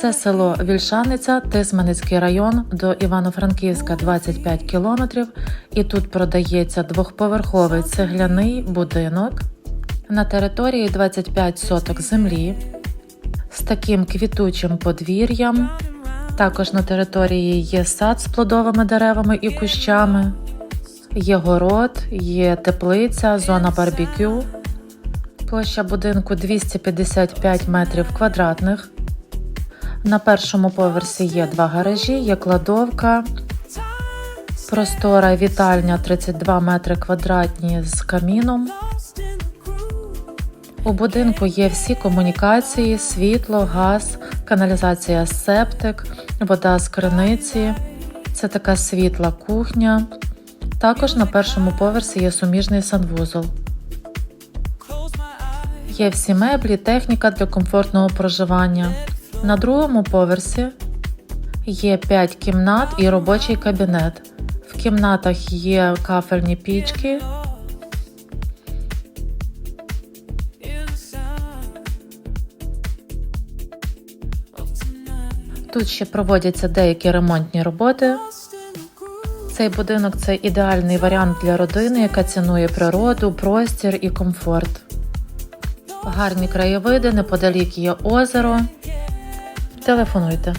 Це село Вільшаниця, Тисменицький район до Івано-Франківська 25 кілометрів. І тут продається двохповерховий цегляний будинок на території 25 соток землі з таким квітучим подвір'ям. Також на території є сад з плодовими деревами і кущами, є город, є теплиця, зона барбекю. Площа будинку 255 метрів квадратних. На першому поверсі є два гаражі, є кладовка, простора вітальня 32 метри квадратні з каміном. У будинку є всі комунікації, світло, газ, каналізація септик, вода з криниці. Це така світла кухня. Також на першому поверсі є суміжний санвузол. Є всі меблі, техніка для комфортного проживання. На другому поверсі є 5 кімнат і робочий кабінет. В кімнатах є кафельні пічки. Тут ще проводяться деякі ремонтні роботи. Цей будинок це ідеальний варіант для родини, яка цінує природу, простір і комфорт. Гарні краєвиди, неподалік є озеро. Телефонуйте.